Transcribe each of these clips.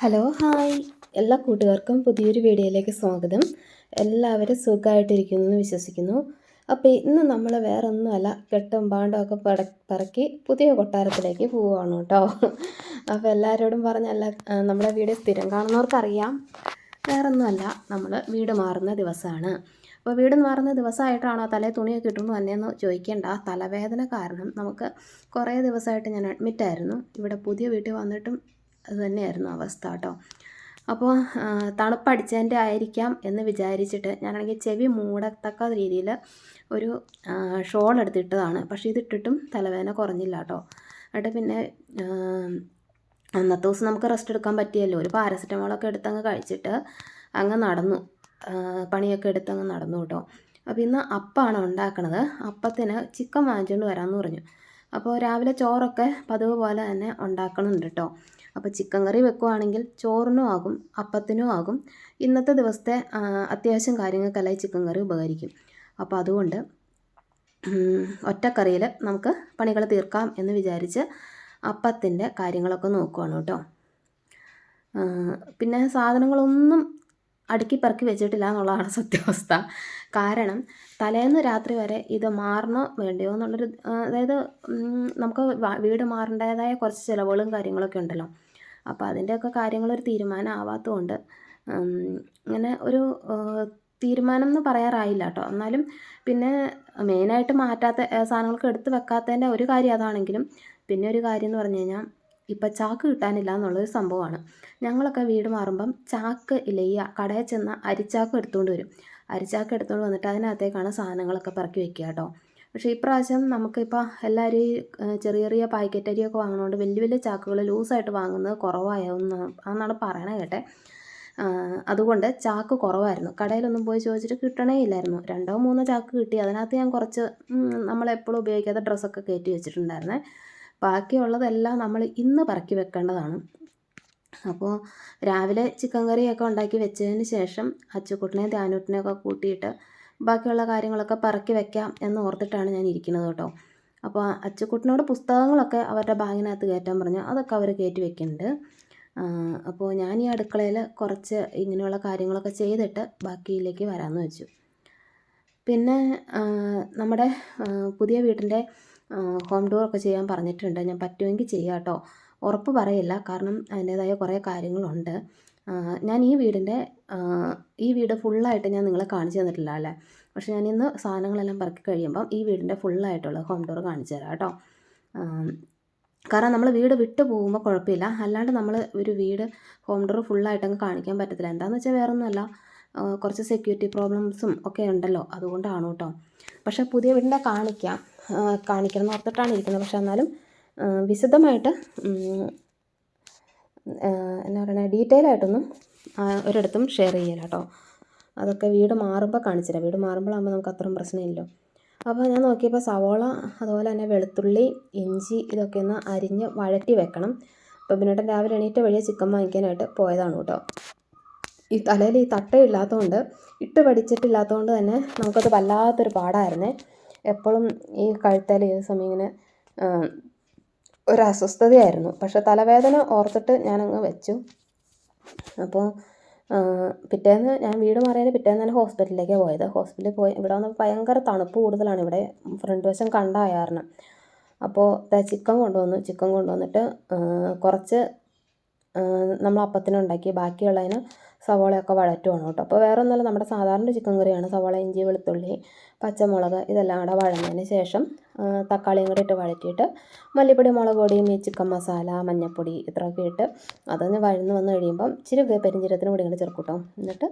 Hello hi. എല്ലാ കൂട്ടുകാർക്കും പുതിയൊരു വീഡിയോയിലേക്ക് സ്വാഗതം. എല്ലാവരും സുഖമായിട്ടിരിക്കുന്നു എന്ന് വിശ്വസിക്കുന്നു. അപ്പോൾ ഇന്ന് നമ്മൾ വേറെ ഒന്നുമല്ല കെട്ടും പാണ്ടും ഒക്കെ പട പറക്കി പുതിയ കൊട്ടാരത്തിലേക്ക് പോവുകയാണ് കേട്ടോ. അപ്പോൾ എല്ലാവരോടും പറഞ്ഞ എല്ലാ നമ്മുടെ വീഡിയോ സ്ഥിരം കാണുന്നവർക്കറിയാം. വേറെ ഒന്നുമല്ല നമ്മൾ വീട് മാറുന്ന ദിവസമാണ്. അപ്പോൾ വീട് മാറുന്ന ദിവസമായിട്ടാണോ തലേ തുണിയൊക്കെ ഇട്ടുകൊണ്ട് വന്നതെന്ന് ചോദിക്കേണ്ട തലവേദന കാരണം നമുക്ക് കുറേ ദിവസമായിട്ട് ഞാൻ അഡ്മിറ്റായിരുന്നു ഇവിടെ പുതിയ വീട്ടിൽ വന്നിട്ടും അത് തന്നെയായിരുന്നു അവസ്ഥ കേട്ടോ. അപ്പോൾ തണുപ്പടിച്ചതിന്റെ ആയിരിക്കാം എന്ന് വിചാരിച്ചിട്ട് ഞാനാണെങ്കിൽ ചെവി മൂടത്തക്ക രീതിയിൽ ഒരു ഷോൾ എടുത്തിട്ടതാണ്. പക്ഷേ ഇതിട്ടിട്ടും തലവേദന കുറഞ്ഞില്ല കേട്ടോ. എന്നിട്ട് പിന്നെ അന്നത്തെ ദിവസം നമുക്ക് റെസ്റ്റ് എടുക്കാൻ പറ്റിയല്ലോ. ഒരു പാരസെറ്റമോളൊക്കെ എടുത്തങ്ങ് കഴിച്ചിട്ട് അങ്ങ് നടന്നു. പണിയൊക്കെ എടുത്തങ്ങ് നടന്നു കേട്ടോ. അപ്പോൾ ഇന്ന് അപ്പമാണ് ഉണ്ടാക്കണത്. അപ്പത്തിന് ചിക്കൻ വാങ്ങിച്ചുകൊണ്ട് വരാമെന്ന് പറഞ്ഞു. അപ്പോൾ രാവിലെ ചോറൊക്കെ പതിവ് പോലെ തന്നെ ഉണ്ടാക്കണമുണ്ട് കേട്ടോ. അപ്പോൾ ചിക്കൻ കറി വെക്കുവാണെങ്കിൽ ചോറിനും ആകും അപ്പത്തിനും ആകും. ഇന്നത്തെ ദിവസത്തെ അത്യാവശ്യം കാര്യങ്ങൾക്കെല്ലാം ചിക്കൻ കറി ഉപകരിക്കും. അപ്പോൾ അതുകൊണ്ട് ഒറ്റക്കറിയിൽ നമുക്ക് പണികൾ തീർക്കാം എന്ന് വിചാരിച്ച് അപ്പത്തിന്റെ കാര്യങ്ങളൊക്കെ നോക്കുവാണ് കേട്ടോ. പിന്നെ സാധനങ്ങളൊന്നും അടുക്കി പെറുക്കി വെച്ചിട്ടില്ല എന്നുള്ളതാണ് സത്യാവസ്ഥ. കാരണം തലേന്ന് രാത്രി വരെ ഇത് മാറണോ വേണ്ടയോ എന്നുള്ളൊരു അതായത് നമുക്ക് വീട് മാറേണ്ടതായ കുറച്ച് ചിലവുകളും കാര്യങ്ങളൊക്കെ ഉണ്ടല്ലോ. അപ്പോൾ അതിന്റെയൊക്കെ കാര്യങ്ങളൊരു തീരുമാനം ആവാത്തതുകൊണ്ട് അങ്ങനെ ഒരു തീരുമാനം എന്ന് പറയാറായില്ല കേട്ടോ എന്നാലും പിന്നെ മെയിനായിട്ട് മാറ്റാത്ത സാധനങ്ങൾക്ക് എടുത്ത് വെക്കാത്തതിന്റെ ഒരു കാര്യം അതാണെങ്കിലും പിന്നെ ഒരു കാര്യം എന്ന് പറഞ്ഞു കഴിഞ്ഞാൽ ഇപ്പം ചാക്ക് കിട്ടാനില്ല എന്നുള്ളൊരു സംഭവമാണ് ഞങ്ങളൊക്കെ വീട് മാറുമ്പം ചാക്ക് ഇല്ല ഈ കടയിൽ ചെന്ന അരിച്ചാക്ക് എടുത്തുകൊണ്ട് വരും. അരിച്ചാക്ക് എടുത്തുകൊണ്ട് വന്നിട്ട് അതിനകത്തേക്കാണ് സാധനങ്ങളൊക്കെ പറക്കി വെക്കുക കേട്ടോ പക്ഷേ ഇപ്രാവശ്യം നമുക്കിപ്പോൾ എല്ലാവരും ചെറിയ ചെറിയ പാക്കറ്റ് അരിയൊക്കെ വാങ്ങുന്നതുകൊണ്ട് വലിയ വലിയ ചാക്കുകൾ ലൂസായിട്ട് വാങ്ങുന്നത് കുറവായെന്ന് എന്നാണ് പറയണത് കേട്ടെ. അതുകൊണ്ട് ചാക്ക് കുറവായിരുന്നു. കടയിലൊന്നും പോയി ചോദിച്ചിട്ട് കിട്ടണേ ഇല്ലായിരുന്നു. രണ്ടോ മൂന്നോ ചാക്ക് കിട്ടി. അതിനകത്ത് ഞാൻ കുറച്ച് നമ്മളെപ്പോഴും ഉപയോഗിക്കാത്ത ഡ്രസ്സൊക്കെ കയറ്റി വെച്ചിട്ടുണ്ടായിരുന്നേ. ബാക്കിയുള്ളതെല്ലാം നമ്മൾ ഇന്ന് പറക്കി വെക്കേണ്ടതാണ്. അപ്പോൾ രാവിലെ ചിക്കൻ കറിയൊക്കെ ഉണ്ടാക്കി വെച്ചതിന് ശേഷം അച്ചുക്കുട്ടനെയും ധ്യാനൂട്ടിനെയൊക്കെ കൂട്ടിയിട്ട് ബാക്കിയുള്ള കാര്യങ്ങളൊക്കെ പറക്കി വെക്കാം എന്ന് ഓർത്തിട്ടാണ് ഞാൻ ഇരിക്കുന്നത് കേട്ടോ. അപ്പോൾ അച്ചുക്കുട്ടനോട് പുസ്തകങ്ങളൊക്കെ അവരുടെ ബാഗിനകത്ത് കയറ്റാൻ പറഞ്ഞു. അതൊക്കെ അവർ കയറ്റി വെക്കുന്നുണ്ട്. അപ്പോൾ ഞാൻ ഈ അടുക്കളയിൽ കുറച്ച് ഇങ്ങനെയുള്ള കാര്യങ്ങളൊക്കെ ചെയ്തിട്ട് ബാക്കിയിലേക്ക് വരാമെന്ന് വെച്ചു. പിന്നെ നമ്മുടെ പുതിയ വീടിന്റെ ഹോം ടൂർ ഒക്കെ ചെയ്യാൻ പറഞ്ഞിട്ടുണ്ട്. ഞാൻ പറ്റുമെങ്കിൽ ചെയ്യാം കേട്ടോ. ഉറപ്പ് പറയില്ല. കാരണം അതിന്റേതായ കുറേ കാര്യങ്ങളുണ്ട്. ഞാൻ ഈ വീടിന്റെ ഈ വീട് ഫുള്ളായിട്ട് ഞാൻ നിങ്ങളെ കാണിച്ചു തന്നിട്ടില്ല അല്ലേ? പക്ഷേ ഞാൻ ഇന്ന് സാധനങ്ങളെല്ലാം പറക്കി കഴിയുമ്പം ഈ വീടിന്റെ ഫുള്ളായിട്ടുള്ള ഹോം ടൂർ കാണിച്ചു തരാം കേട്ടോ. കാരണം നമ്മൾ വീട് വിട്ടു പോകുമ്പോൾ കുഴപ്പമില്ല. അല്ലാണ്ട് നമ്മൾ ഒരു വീട് ഹോം ടൂർ ഫുള്ളായിട്ട് അങ്ങ് കാണിക്കാൻ പറ്റത്തില്ല. എന്താണെന്ന് വെച്ചാൽ വേറൊന്നുമല്ല. കുറച്ച് സെക്യൂരിറ്റി പ്രോബ്ലംസും ഒക്കെ ഉണ്ടല്ലോ. അതുകൊണ്ടാണ് കേട്ടോ പക്ഷേ പുതിയ വീടിന്റെ കാണിക്കാം. കാണിക്കണം എന്ന് ഓർത്തിട്ടാണ് ഇരിക്കുന്നത്. പക്ഷേ എന്നാലും വിശദമായിട്ട് എന്നാ പറയുക ഡീറ്റെയിൽ ആയിട്ടൊന്നും ഒരിടത്തും ഷെയർ ചെയ്യില്ല കേട്ടോ അതൊക്കെ വീട് മാറുമ്പോൾ കാണിച്ചില്ല വീട് മാറുമ്പോഴാകുമ്പോൾ നമുക്ക് അത്രയും പ്രശ്നമില്ലല്ലോ. അപ്പോൾ ഞാൻ നോക്കിയപ്പോൾ സവോള അതുപോലെ തന്നെ വെളുത്തുള്ളി ഇഞ്ചി ഇതൊക്കെ ഒന്ന് അരിഞ്ഞ് വഴറ്റി വെക്കണം. അപ്പോൾ ബിനേട്ടൻ രാവിലെ എണീറ്റ വഴിയെ ചിക്കൻ വാങ്ങിക്കാനായിട്ട് പോയതാണ് കേട്ടോ. ഈ തലയിൽ ഈ തട്ടയില്ലാത്തതുകൊണ്ട് ഇട്ട് പഠിച്ചിട്ടില്ലാത്തതുകൊണ്ട് തന്നെ നമുക്കത് വല്ലാത്തൊരു പാടായിരുന്നേ. എപ്പോഴും ഈ കഴുത്തൽ ഏത് സമയം ഇങ്ങനെ ഒരു അസ്വസ്ഥതയായിരുന്നു. പക്ഷെ തലവേദന ഓർത്തിട്ട് ഞാനങ്ങ് വെച്ചു. അപ്പോൾ പിറ്റേന്ന് ഞാൻ വീട് മാറിയതിന് പിറ്റേന്ന് തന്നെ ഹോസ്പിറ്റലിലേക്കാണ് പോയത്. ഹോസ്പിറ്റലിൽ പോയി ഇവിടെ വന്നപ്പോൾ ഭയങ്കര തണുപ്പ് കൂടുതലാണ് ഇവിടെ. ഫ്രണ്ട് വശം കണ്ട കാരണം അപ്പോൾ ചിക്കൻ കൊണ്ടുവന്നു. ചിക്കൻ കൊണ്ടുവന്നിട്ട് കുറച്ച് നമ്മൾ അപ്പത്തിനുണ്ടാക്കി ബാക്കിയുള്ളതിന് സവാളയൊക്കെ വഴറ്റുവാണ് കേട്ടോ. അപ്പോൾ വേറെ ഒന്നുമല്ല നമ്മുടെ സാധാരണ ചിക്കൻ കറിയാണ്. സവോള ഇഞ്ചി വെളുത്തുള്ളി പച്ചമുളക് ഇതെല്ലാം കൂടെ വഴഞ്ഞതിന് ശേഷം തക്കാളിയും കൂടി ഇട്ട് വഴറ്റിയിട്ട് മല്ലിപ്പൊടി മുളക് ഈ ചിക്കൻ മസാല മഞ്ഞൾപ്പൊടി ഇത്രയൊക്കെ ഇട്ട് അതൊന്ന് വഴന്ന് വന്ന് കഴിയുമ്പം ഇച്ചിരി പെരിഞ്ചീരത്തിന് കൂടി ഇങ്ങോട്ട് ചേർക്കും എന്നിട്ട്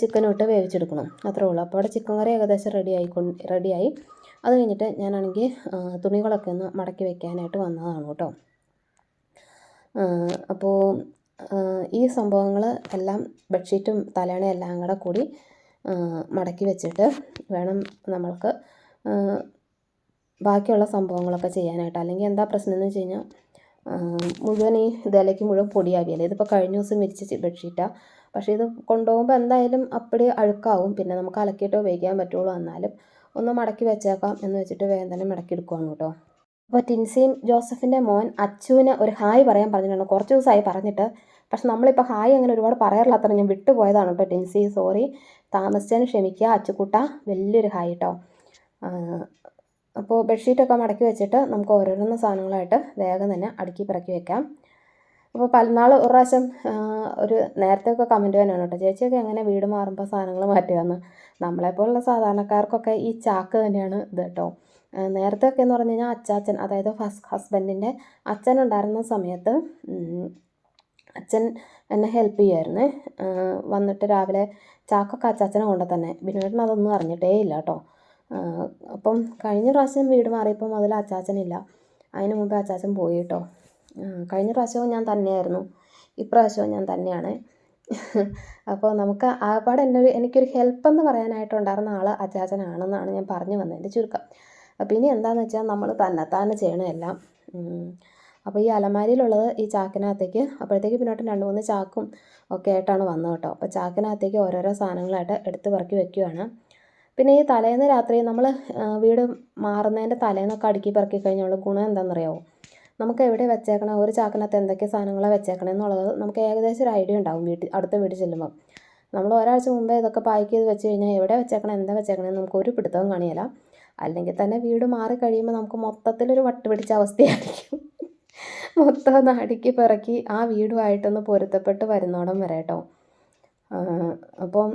ചിക്കനും ഇട്ട് വേവിച്ചെടുക്കണം. അത്രേ ഉള്ളൂ. അപ്പോൾ അവിടെ ചിക്കൻ കറി ഏകദേശം റെഡി റെഡിയായി അത് കഴിഞ്ഞിട്ട് ഞാനാണെങ്കിൽ തുണികളൊക്കെ ഒന്ന് മടക്കി വെക്കാനായിട്ട് വന്നതാണ് കേട്ടോ. അപ്പോൾ ഈ സംഭവങ്ങൾ എല്ലാം ബെഡ്ഷീറ്റും തലേണയും എല്ലാം കൂടെ കൂടി മടക്കി വെച്ചിട്ട് വേണം നമ്മൾക്ക് ബാക്കിയുള്ള സംഭവങ്ങളൊക്കെ ചെയ്യാനായിട്ട്. അല്ലെങ്കിൽ എന്താ പ്രശ്നം എന്ന് വെച്ച് കഴിഞ്ഞാൽ മുഴുവൻ ഈ ഇതിലേക്ക് മുഴുവൻ പൊടിയാവിയല്ലേ ഇതിപ്പോൾ കഴിഞ്ഞ ദിവസം വിരിച്ച ബെഡ്ഷീറ്റാണ് പക്ഷേ ഇത് കൊണ്ടുപോകുമ്പോൾ എന്തായാലും അപ്പടി അഴുക്കാവും. പിന്നെ നമുക്ക് അലക്കിയിട്ട് ഉപയോഗിക്കാൻ പറ്റുള്ളൂ. എന്നാലും ഒന്ന് മടക്കി വെച്ചേക്കാം എന്ന് വെച്ചിട്ട് വേഗം തന്നെ മടക്കി എടുക്കുവാണ് കേട്ടോ. അപ്പോൾ ടിൻസിയും ജോസഫിന്റെ മോൻ അച്ചുവിന് ഒരു ഹായ് പറയാൻ പറഞ്ഞിട്ടുണ്ട്. കുറച്ച് ദിവസമായി പറഞ്ഞിട്ട്. പക്ഷെ നമ്മളിപ്പോൾ ഹായ് അങ്ങനെ ഒരുപാട് പറയാറില്ലാത്ത ഞാൻ വിട്ടുപോയതാണ് കേട്ടോ ടിൻസി. സോറി. താമസിച്ചതിന് ക്ഷമിക്കുക. അച്ചുക്കുട്ട വലിയൊരു ഹായ് കേട്ടോ അപ്പോൾ ബെഡ്ഷീറ്റൊക്കെ മടക്കി വെച്ചിട്ട് നമുക്ക് ഓരോരുന്ന സാധനങ്ങളായിട്ട് വേഗം തന്നെ അടുക്കി പിറക്കി വെക്കാം. അപ്പോൾ പലനാൾ ഒരു പ്രാവശ്യം ഒരു നേരത്തെ ഒക്കെ കമന്റ് തന്നെയാണ് കേട്ടോ. ചേച്ചിയൊക്കെ എങ്ങനെ വീട് മാറുമ്പോൾ സാധനങ്ങൾ മാറ്റുകയെന്ന് നമ്മളെപ്പോലുള്ള സാധാരണക്കാർക്കൊക്കെ ഈ ചാക്ക് തന്നെയാണ് ഇത് കേട്ടോ നേരത്തെ ഒക്കെ എന്ന് പറഞ്ഞു കഴിഞ്ഞാൽ അച്ചാച്ചൻ അതായത് ഫസ്റ്റ് ഹസ്ബൻഡിന്റെ അച്ഛൻ ഉണ്ടായിരുന്ന സമയത്ത് അച്ഛൻ എന്നെ ഹെൽപ്പ് ചെയ്യുമായിരുന്നു. വന്നിട്ട് രാവിലെ ചാക്കൊക്കെ അച്ചാച്ചനെ കൊണ്ട് തന്നെ. ബിനുവേട്ടൻ അതൊന്നും അറിഞ്ഞിട്ടേ ഇല്ല കേട്ടോ. അപ്പം കഴിഞ്ഞ പ്രാവശ്യം വീട് മാറിയപ്പോൾ മുതൽ അച്ചാച്ചനില്ല അതിന് മുമ്പ് അച്ചാച്ചൻ പോയി കേട്ടോ. കഴിഞ്ഞ പ്രാവശ്യവും ഞാൻ തന്നെയായിരുന്നു. ഇപ്രാവശ്യവും ഞാൻ തന്നെയാണ്. അപ്പോൾ നമുക്ക് ആകപ്പാട് എന്നെ ഒരു എനിക്കൊരു ഹെൽപ്പെന്ന് പറയാനായിട്ടുണ്ടായിരുന്ന ആൾ അച്ചാച്ചനാണെന്നാണ് ഞാൻ പറഞ്ഞു വന്നതിന്റെ ചുരുക്കം. അപ്പോൾ ഇനി എന്താണെന്ന് വെച്ചാൽ നമ്മൾ തന്നെത്താനെ ചെയ്യണമെല്ലാം അപ്പോൾ ഈ അലമാരിയിലുള്ളത് ഈ ചാക്കിനകത്തേക്ക് അപ്പോഴത്തേക്ക് പിന്നോട്ട് രണ്ട് മൂന്ന് ചാക്കും ഒക്കെ ആയിട്ടാണ് വന്നത് കേട്ടോ. അപ്പോൾ ചാക്കിനകത്തേക്ക് ഓരോരോ സാധനങ്ങളായിട്ട് എടുത്ത് പറക്കി വെക്കുകയാണ് പിന്നെ ഈ തലേന്ന് രാത്രി നമ്മൾ വീട് മാറുന്നതിന്റെ തലേന്നൊക്കെ അടുക്കി പറക്കി കഴിഞ്ഞുള്ള ഗുണം എന്താണെന്നറിയാമോ നമുക്ക് എവിടെ വെച്ചേക്കണം ഒരു ചാക്കിനകത്ത് എന്തൊക്കെ സാധനങ്ങളാണ് വെച്ചേക്കണം എന്നുള്ളത് നമുക്ക് ഏകദേശം ഒരു ഐഡിയ ഉണ്ടാവും വീട്ടിൽ അടുത്ത വീട്ടിൽ ചെല്ലുമ്പം. നമ്മൾ ഒരാഴ്ച മുമ്പേ ഇതൊക്കെ പാക്ക് ചെയ്ത് വെച്ച് കഴിഞ്ഞാൽ എവിടെ വെച്ചേക്കണം എന്താ വെച്ചേക്കണമെന്ന് നമുക്ക് ഒരു പിടുത്തവും കാണിയില്ല അല്ലെങ്കിൽ തന്നെ വീട് മാറി കഴിയുമ്പോൾ നമുക്ക് മൊത്തത്തിലൊരു വട്ട് പിടിച്ച അവസ്ഥയായിരിക്കും. മൊത്തം നാടിക്ക് പിറക്കി ആ വീടുമായിട്ടൊന്ന് പൊരുത്തപ്പെട്ട് വരുന്നോടം വരെ കേട്ടോ അപ്പം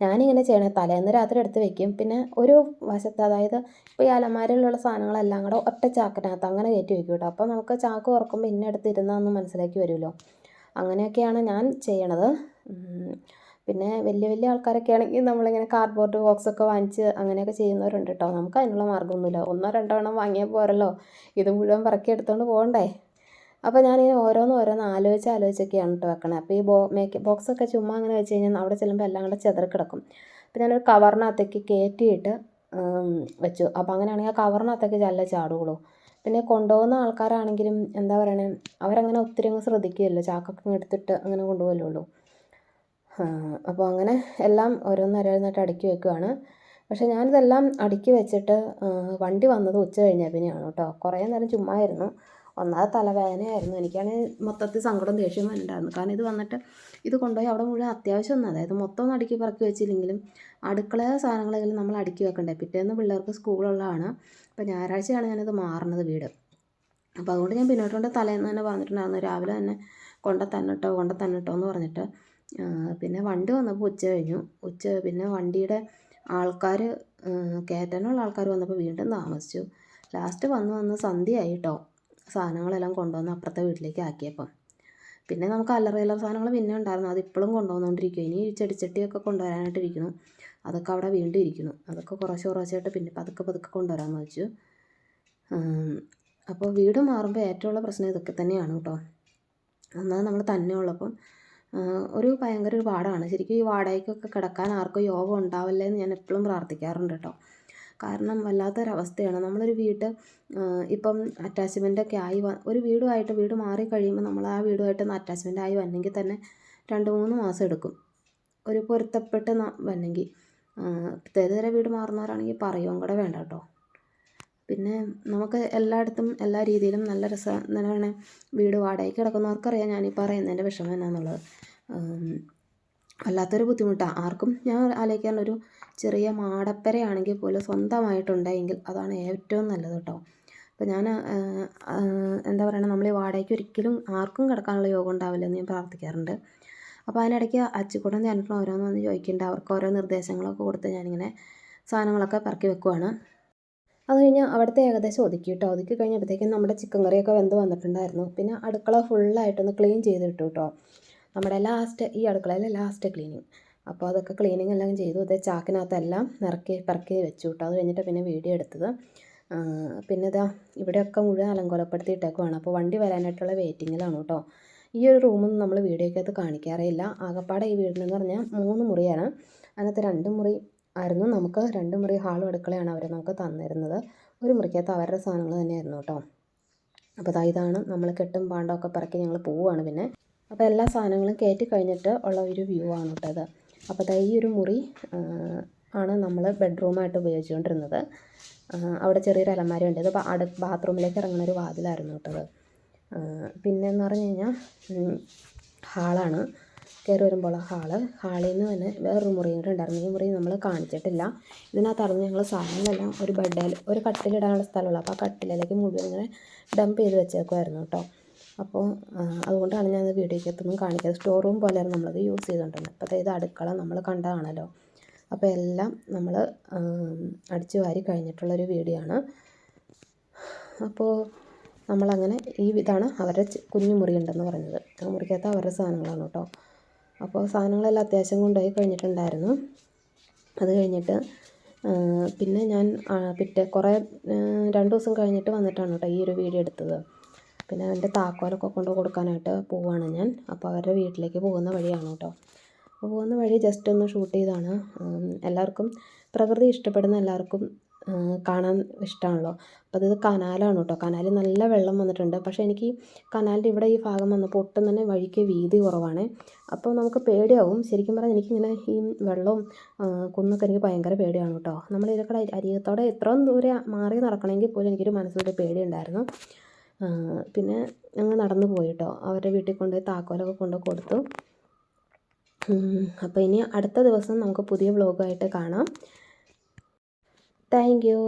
ഞാനിങ്ങനെ ചെയ്യണേ തലേന്ന് രാത്രി എടുത്ത് വെക്കും. പിന്നെ ഒരു വശത്ത് അതായത് ഇപ്പോൾ ഈ അലമാരയിലുള്ള സാധനങ്ങളെല്ലാം കൂടെ ഒറ്റ ചാക്കിനകത്ത് അങ്ങനെ കയറ്റി വെക്കും കേട്ടോ അപ്പോൾ നമുക്ക് ചാക്ക് തുറക്കുമ്പോൾ ഇന്നെടുത്ത് ഇരുന്നാന്ന് മനസ്സിലാക്കി വരുമല്ലോ. അങ്ങനെയൊക്കെയാണ് ഞാൻ ചെയ്യണത്. പിന്നെ വലിയ വലിയ ആൾക്കാരൊക്കെ ആണെങ്കിൽ നമ്മളിങ്ങനെ കാർഡ്ബോർഡ് ബോക്സ് ഒക്കെ വാങ്ങിച്ച് അങ്ങനെയൊക്കെ ചെയ്യുന്നവരുണ്ട് കേട്ടോ നമുക്ക് അതിനുള്ള മാർഗമൊന്നുമില്ല. ഒന്നോ രണ്ടോ എണ്ണം വാങ്ങിയാൽ പോരല്ലോ. ഇത് മുഴുവൻ പറക്കി എടുത്തുകൊണ്ട് പോകണ്ടേ? അപ്പോൾ ഞാനിങ്ങനെ ഓരോന്ന് ഓരോന്ന് ആലോചിച്ച് ആലോചിച്ചൊക്കെയാണ് കേട്ടോ വെക്കണേ. അപ്പോൾ ഈ ബോ മേക്ക് ബോക്സൊക്കെ ചുമ്മാ അങ്ങനെ വെച്ച് കഴിഞ്ഞാൽ അവിടെ ചെല്ലുമ്പോൾ എല്ലാം കൂടെ ചെതറി കിടക്കും. അപ്പോൾ ഞാനൊരു കവറിനകത്തേക്ക് കയറ്റിയിട്ട് വെച്ചു. അപ്പോൾ അങ്ങനെയാണെങ്കിൽ ആ കവറിനകത്തേക്ക് ചല്ല ചാടുകയുള്ളൂ പിന്നെ കൊണ്ടുപോകുന്ന ആൾക്കാരാണെങ്കിലും എന്താ പറയണേ അവരങ്ങനെ ഒത്തിരി അങ്ങ് ശ്രദ്ധിക്കുകയല്ലോ. ചാക്കൊക്കെ എടുത്തിട്ട് അങ്ങനെ കൊണ്ടുപോകല്ലേ അപ്പോൾ അങ്ങനെ എല്ലാം ഓരോന്നോരോന്നായിട്ട് അടുക്കി വെക്കുവാണ്. പക്ഷേ ഞാനിതെല്ലാം അടുക്കി വെച്ചിട്ട് വണ്ടി വന്നത് ഉച്ച കഴിഞ്ഞാൽ പിന്നെയാണ് കേട്ടോ. കുറേ നേരം ചുമ്മായിരുന്നു. ഒന്നാമത് തലവേദനയായിരുന്നു. എനിക്കാണെങ്കിൽ മൊത്തത്തിൽ സങ്കടം ദേഷ്യം ഉണ്ടായിരുന്നു. കാരണം ഇത് വന്നിട്ട് ഇത് കൊണ്ടുപോയി അവിടെ മുഴുവൻ അത്യാവശ്യം ഒന്നും അതായത് മൊത്തം ഒന്ന് അടുക്കി പറക്കി വെച്ചില്ലെങ്കിലും അടുക്കള സാധനങ്ങളെങ്കിലും നമ്മൾ അടുക്കി വെക്കണ്ടേ? പിറ്റേന്ന് പിള്ളേർക്ക് സ്കൂളുള്ളതാണ്. അപ്പോൾ ഞായറാഴ്ചയാണ് ഞാനിത് മാറുന്നത് വീട്. അപ്പോൾ അതുകൊണ്ട് ഞാൻ പിന്നോട്ടുണ്ട് തലേന്ന് തന്നെ പറഞ്ഞിട്ടുണ്ടായിരുന്നു. രാവിലെ തന്നെ കൊണ്ട തന്നിട്ടോ കൊണ്ട തന്നിട്ടോ എന്ന് പറഞ്ഞിട്ട് പിന്നെ വണ്ടി വന്നപ്പോൾ ഉച്ച കഴിഞ്ഞു. ഉച്ച പിന്നെ വണ്ടിയുടെ ആൾക്കാർ കയറ്റാനുള്ള ആൾക്കാർ വന്നപ്പോൾ വീണ്ടും താമസിച്ചു. ലാസ്റ്റ് വന്ന് വന്ന് സന്ധ്യയായി കേട്ടോ സാധനങ്ങളെല്ലാം കൊണ്ടുവന്ന് അപ്പുറത്തെ വീട്ടിലേക്ക് ആക്കിയപ്പം. പിന്നെ നമുക്ക് അല്ലറ ചില്ലറ സാധനങ്ങൾ പിന്നെ ഉണ്ടായിരുന്നു. അത് ഇപ്പോഴും കൊണ്ടുവന്നുകൊണ്ടിരിക്കും ഇനി ചെടിച്ചട്ടിയൊക്കെ കൊണ്ടുവരാനായിട്ടിരിക്കുന്നു അതൊക്കെ അവിടെ വീണ്ടും ഇരിക്കുന്നു. അതൊക്കെ കുറച്ച് കുറച്ചായിട്ട് പിന്നെ പതുക്കെ പതുക്കെ കൊണ്ടുവരാമെന്ന് വെച്ചു. അപ്പോൾ വീട് മാറുമ്പോൾ ഏറ്റവും ഉള്ള പ്രശ്നം ഇതൊക്കെ തന്നെയാണ് കേട്ടോ. ഒന്നാമത് നമ്മൾ തന്നെ ഉള്ളപ്പം ഒരു ഭയങ്കര ഒരു പാടാണ്. ശരിക്കും ഈ വാടകയ്ക്കൊക്കെ കിടക്കാൻ ആർക്കും യോഗം ഉണ്ടാവല്ലേ എന്ന് ഞാൻ എപ്പോഴും പ്രാർത്ഥിക്കാറുണ്ട് കേട്ടോ. കാരണം വല്ലാത്തൊരവസ്ഥയാണ്. നമ്മളൊരു വീട് ഇപ്പം അറ്റാച്ച്മെന്റൊക്കെ ആയി ഒരു വീടുമായിട്ട് വീട് മാറി കഴിയുമ്പോൾ നമ്മൾ ആ വീടുമായിട്ടൊന്ന് അറ്റാച്ച്മെന്റ് ആയി വന്നെങ്കിൽ തന്നെ രണ്ട് മൂന്ന് മാസം എടുക്കും. ഒരു പൊരുത്തപ്പെട്ട് വന്നെങ്കിൽ. പ്രത്യേകതര വീട് മാറുന്നവരാണെങ്കിൽ പറയുകയും കൂടെ വേണ്ട കേട്ടോ. പിന്നെ നമുക്ക് എല്ലായിടത്തും എല്ലാ രീതിയിലും നല്ല രസം എന്താണ് വീട് വാടകയ്ക്ക് കിടക്കുന്നവർക്കറിയാം ഞാനീ പറയുന്നതിന്റെ വിഷമം എന്നാന്നുള്ളത്. വല്ലാത്തൊരു ബുദ്ധിമുട്ടാണ് ആർക്കും ഞാൻ ആലോചിക്കാറുണ്ട് ഒരു ചെറിയ മാടപ്പരയാണെങ്കിൽ പോലും സ്വന്തമായിട്ടുണ്ടെങ്കിൽ അതാണ് ഏറ്റവും നല്ലത് കേട്ടോ. അപ്പോൾ ഞാൻ എന്താ പറയുക നമ്മൾ ഈ വാടകയ്ക്ക് ഒരിക്കലും ആർക്കും കിടക്കാനുള്ള യോഗം ഉണ്ടാവില്ലെന്ന് ഞാൻ പ്രാർത്ഥിക്കാറുണ്ട്. അപ്പോൾ അതിനിടയ്ക്ക് അച്ചുകൂടം ഞാനിട്ട് ഓരോന്ന് വന്ന് ചോദിക്കുന്നുണ്ട്. അവർക്ക് ഓരോ നിർദ്ദേശങ്ങളൊക്കെ കൊടുത്ത് ഞാനിങ്ങനെ സാധനങ്ങളൊക്കെ പറക്കി വെക്കുവാണ്. അത് കഴിഞ്ഞ് അവിടുത്തെ ഏകദേശം ഒതുക്കി കേട്ടോ ഒതുക്കി കഴിഞ്ഞപ്പോഴത്തേക്കും നമ്മുടെ ചിക്കൻ കറിയൊക്കെ വെന്ത് വന്നിട്ടുണ്ടായിരുന്നു. പിന്നെ അടുക്കള ഫുള്ളായിട്ടൊന്ന് ക്ലീൻ ചെയ്തിട്ടു കേട്ടോ നമ്മുടെ ലാസ്റ്റ് ഈ അടുക്കളയിലെ ലാസ്റ്റ് ക്ലീനിങ് അപ്പോൾ അതൊക്കെ ക്ലീനിങ് എല്ലാം ചെയ്തു. ഇത് ചാക്കിനകത്തെല്ലാം നിറക്കി പിറക്കി വെച്ചു കേട്ടോ അത് കഴിഞ്ഞിട്ട് പിന്നെ വീഡിയോ എടുത്തത്. പിന്നെ ഇതാ ഇവിടെയൊക്കെ മുഴുവൻ അലങ്കോലപ്പെടുത്തിയിട്ടേക്കുവാണ് അപ്പോൾ വണ്ടി വരാനായിട്ടുള്ള വെയിറ്റിങ്ങിലാണ് കേട്ടോ ഈ ഒരു റൂമൊന്നും നമ്മൾ വീഡിയോയ്ക്കകത്ത് കാണിക്കാറേയില്ല ആകപ്പാടെ ഈ വീടിനെന്ന് പറഞ്ഞാൽ മൂന്ന് മുറിയാണ്. അതിനകത്ത് രണ്ട് മുറി ആയിരുന്നു. നമുക്ക് രണ്ട് മുറി ഹാളും അടുക്കളയാണ് അവർ നമുക്ക് തന്നിരുന്നത്. ഒരു മുറിക്കകത്ത് അവരുടെ സാധനങ്ങൾ തന്നെയായിരുന്നു കേട്ടോ. അപ്പോൾ അതാ ഇതാണ് നമ്മൾ കെട്ടും പാണ്ടമൊക്കെ പറക്കി ഞങ്ങൾ പോവുകയാണ് പിന്നെ. അപ്പോൾ എല്ലാ സാധനങ്ങളും കയറ്റി കഴിഞ്ഞിട്ട് ഉള്ള ഒരു വ്യൂ ആണ് കേട്ടത് അപ്പോൾ അതാ ഈ ഒരു മുറി ആണ് നമ്മൾ ബെഡ്റൂമായിട്ട് ഉപയോഗിച്ചുകൊണ്ടിരുന്നത്. അവിടെ ചെറിയൊരു അലമാര ഉണ്ട് ഇത് അടു ബാത്റൂമിലേക്ക് ഇറങ്ങുന്ന ഒരു വാതിലായിരുന്നു കേട്ടത്. പിന്നെ എന്ന് പറഞ്ഞു കഴിഞ്ഞാൽ ഹാളാണ്. കയറി വരുമ്പോൾ ഹാൾ. ഹാളിൽ നിന്ന് തന്നെ വേറൊരു മുറിയും കൂടെ ഉണ്ടായിരുന്നു. ഈ മുറി നമ്മൾ കാണിച്ചിട്ടില്ല. ഇതിനകത്തായിരുന്നു ഞങ്ങൾ സാധനങ്ങളെല്ലാം ഒരു ബെഡിൽ ഒരു കട്ടിലിടാനുള്ള സ്ഥലമുള്ളൂ. അപ്പോൾ ആ കട്ടിലേക്ക് മുഴുവൻ ഇങ്ങനെ ഡംപ് ചെയ്ത് വെച്ചേക്കുമായിരുന്നു കേട്ടോ. അപ്പോൾ അതുകൊണ്ടാണ് ഞാൻ വീഡിയോയ്ക്കകത്തൊന്നും കാണിക്കാതെ സ്റ്റോർ റൂം പോലെയായിരുന്നു നമ്മളത് യൂസ് ചെയ്തുകൊണ്ടിരുന്നത് അപ്പോൾ ഇത് അടുക്കള നമ്മൾ കണ്ടതാണല്ലോ. അപ്പോൾ എല്ലാം നമ്മൾ അടിച്ചു വാരി കഴിഞ്ഞിട്ടുള്ളൊരു വീഡിയോ ആണ് അപ്പോൾ നമ്മളങ്ങനെ ഈ ഇതാണ് അവരുടെ കുഞ്ഞു മുറി ഉണ്ടെന്ന് പറഞ്ഞത് മുറിക്കകത്ത് അവരുടെ സാധനങ്ങളാണ് കേട്ടോ. അപ്പോൾ സാധനങ്ങളെല്ലാം അത്യാവശ്യം കൊണ്ടുപോയി കഴിഞ്ഞിട്ടുണ്ടായിരുന്നു. അത് കഴിഞ്ഞിട്ട് പിന്നെ ഞാൻ പിറ്റേ കുറേ രണ്ട് ദിവസം കഴിഞ്ഞിട്ട് വന്നിട്ടാണ് കേട്ടോ ഈ ഒരു വീഡിയോ എടുത്തത്. പിന്നെ എന്റെ താക്കോലൊക്കെ കൊണ്ട് കൊടുക്കാനായിട്ട് പോവുകയാണ് ഞാൻ. അപ്പോൾ അവരുടെ വീട്ടിലേക്ക് പോകുന്ന വഴിയാണ് കേട്ടോ. അപ്പോൾ പോകുന്ന വഴി ജസ്റ്റ് ഒന്ന് ഷൂട്ട് ചെയ്താണ്. എല്ലാവർക്കും പ്രകൃതി ഇഷ്ടപ്പെടുന്ന എല്ലാവർക്കും കാണാൻ ഇഷ്ടമാണല്ലോ അപ്പോൾ ഇത് കനാലാണ് കേട്ടോ. കനാലിൽ നല്ല വെള്ളം വന്നിട്ടുണ്ട്. പക്ഷേ എനിക്ക് കനാലിന്റെ ഇവിടെ ഈ ഭാഗം വന്നപ്പോൾ ഒട്ടും തന്നെ വഴിക്ക് വീതി കുറവാണ്. അപ്പോൾ നമുക്ക് പേടിയാവും. ശരിക്കും പറഞ്ഞാൽ എനിക്കിങ്ങനെ ഈ വെള്ളവും കുന്നൊക്കെ എനിക്ക് ഭയങ്കര പേടിയാണ് കേട്ടോ. നമ്മൾ ഇതൊക്കെ അരികത്തോടെ എത്രയും ദൂരെ മാറി നടക്കണമെങ്കിൽ പോലും എനിക്കൊരു മനസ്സിലൊരു പേടിയുണ്ടായിരുന്നു. പിന്നെ ഞങ്ങൾ നടന്നു പോയി കേട്ടോ. അവരുടെ വീട്ടിൽ കൊണ്ടുപോയി താക്കോലൊക്കെ കൊണ്ട് കൊടുത്തു. അപ്പോൾ ഇനി അടുത്ത ദിവസം നമുക്ക് പുതിയ വ്ളോഗായിട്ട് കാണാം. Thank you